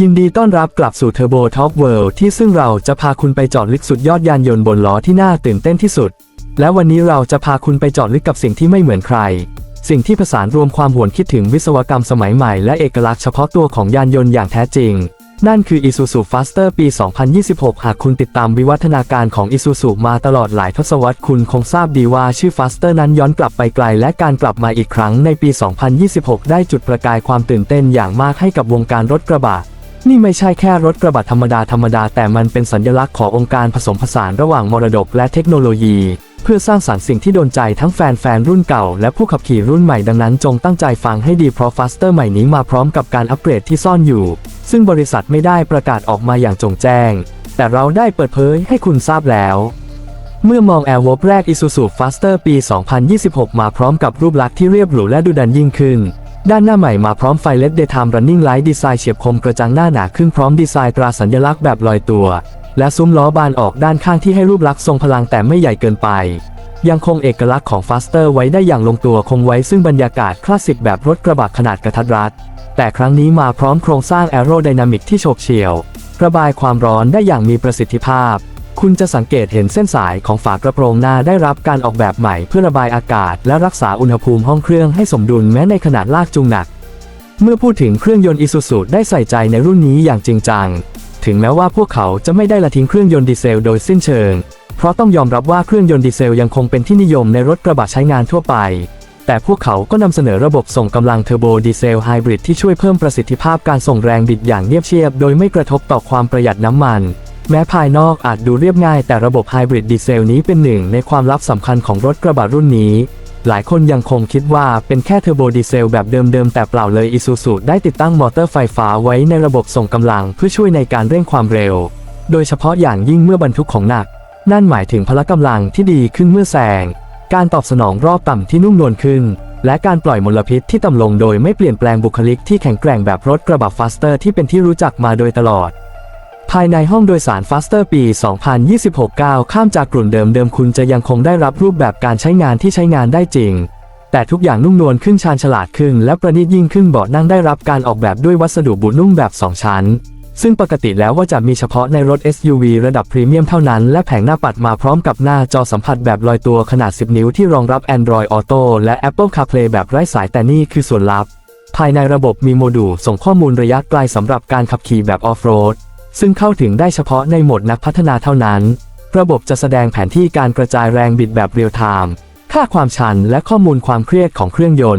ยินดีต้อนรับกลับสู่ Turbo Talk World ที่ซึ่งเราจะพาคุณไปเจอดลึกสุดยอดยานยนต์บนล้อที่น่าตื่นเต้นที่สุด และวันนี้เราจะพาคุณไปเจอดลึกกับสิ่งที่ไม่เหมือนใคร สิ่งที่ผสานรวมความหวนคิดถึงวิศวกรรมสมัยใหม่และเอกลักษณ์เฉพาะตัวของยานยนต์อย่างแท้จริง นั่นคือ Isuzu Faster ปี 2026 หากคุณติดตามวิวัฒนาการของ Isuzu มาตลอดหลายทศวรรษคุณคงทราบดีว่าชื่อ Faster นั้นย้อนกลับไปไกล และการกลับมาอีกครั้งในปี 2026 ได้จุดประกายความตื่นเต้นอย่างมากให้กับวงการรถกระบะ นี่ไม่ใช่แค่รถกระบะธรรมดาธรรมดาแต่มันเป็นสัญลักษณ์ขององค์การผสมผสานระหว่างมรดกและเทคโนโลยี เพื่อสร้างสรรค์สิ่งที่โดนใจทั้งแฟนๆรุ่นเก่าและผู้ขับขี่รุ่นใหม่ดังนั้นจงตั้งใจฟังให้ดีเพราะ Faster ใหม่นี้มาพร้อมกับการอัปเกรดที่ซ่อนอยู่ ซึ่งบริษัทไม่ได้ประกาศออกมาอย่างจงแจ้ง แต่เราได้เปิดเผยให้คุณทราบแล้วเมื่อมอง a i r w o p แรก Isuzu Faster ปี 2026 มาพร้อมกับรูปลักษณ์ที่เรียบหรูและดูดันยิ่งขึ้น ด้านหน้าใหม่มาพร้อมไฟ LED Daytime Running Light ดีไซน์เฉียบคมกระจังหน้าหนาขึ้นพร้อมดีไซน์ตราสัญลักษณ์แบบลอยตัว และซุ้มล้อบานออกด้านข้างที่ให้รูปลักษณ์ทรงพลังแต่ไม่ใหญ่เกินไป ยังคงเอกลักษณ์ของ Faster ไว้ได้อย่างลงตัวคงไว้ซึ่งบรรยากาศคลาสสิกแบบรถกระบะขนาดกระทัดรัด แต่ครั้งนี้มาพร้อมโครงสร้างแอโรไดนามิกที่โฉบเฉี่ยว ระบายความร้อนได้อย่างมีประสิทธิภาพ คุณจะสังเกตเห็นเส้นสายของฝากระโปรงหน้าได้รับการออกแบบใหม่เพื่อระบายอากาศ และรักษาอุณหภูมิห้องเครื่องให้สมดุลแม้ในขนาดลากจูงหนัก เมื่อพูดถึงเครื่องยนต์ Isuzu ได้ใส่ใจในรุ่นนี้อย่างจริงจัง ถึงแม้ว่าพวกเขาจะไม่ได้ละทิ้งเครื่องยนต์ดีเซลโดยสิ้นเชิง เพราะต้องยอมรับว่าเครื่องยนต์ดีเซลยังคงเป็นที่นิยมในรถกระบะใช้งานทั่วไป แต่พวกเขาก็นำเสนอระบบส่งกำลังเทอร์โบดีเซลไฮบริดที่ช่วยเพิ่มประสิทธิภาพการส่งแรงบิดอย่างเนียบเชียบ โดยไม่กระทบต่อความประหยัดน้ำมัน แม้ภายนอกอาจดูเรียบง่ายแต่ระบบไฮบริดดีเซลนี้เป็นหนึ่งในความลับสำคัญของรถกระบะรุ่นนี้ หลายคนยังคงคิดว่าเป็นแค่เทอร์โบดีเซลแบบเดิมๆ แต่เปล่าเลย Isuzu ได้ติดตั้งมอเตอร์ไฟฟ้าไว้ในระบบส่งกำลังเพื่อช่วยในการเร่งความเร็ว โดยเฉพาะอย่างยิ่งเมื่อบรรทุกของหนัก นั่นหมายถึงพละกำลังที่ดีขึ้นเมื่อแซงการตอบสนองรอบต่ำที่นุ่มนวลขึ้น และการปล่อยมลพิษที่ต่ำลงโดยไม่เปลี่ยนแปลงบุคลิกที่แข็งแกร่งแบบรถกระบะ Faster ที่เป็นที่รู้จักมาโดยตลอด ภายในห้องโดยสาร Faster ปี 2026ก้าวข้ามจากกลุ่นเดิมเดิมคุณจะยังคงได้รับรูปแบบการใช้งานที่ใช้งานได้จริง แต่ทุกอย่างนุ่มนวลขึ้นชาญฉลาดขึ้น และประณีตยิ่งขึ้นเบาะนั่งได้รับการออกแบบด้วยวัสดุบุนุ่มแบบ 2 ชั้น ซึ่งปกติแล้วว่าจะมีเฉพาะในรถ SUV ระดับพรีเมียมเท่านั้น และแผงหน้าปัดมาพร้อมกับหน้าจอสัมผัสแบบลอยตัวขนาด 10 นิ้วที่รองรับ Android Auto และ Apple CarPlay แบบไร้สายแต่นี่คือส่วนลับ ภายในระบบมีโมดูลส่งข้อมูลระยะไกลสำหรับการขับขี่แบบออฟโรด ซึ่งเข้าถึงได้เฉพาะในโหมดนักพัฒนาเท่านั้น ระบบจะแสดงแผนที่การกระจายแรงบิดแบบเรียลไทม์ ค่าความชันและข้อมูลความเครียดของเครื่องยนต์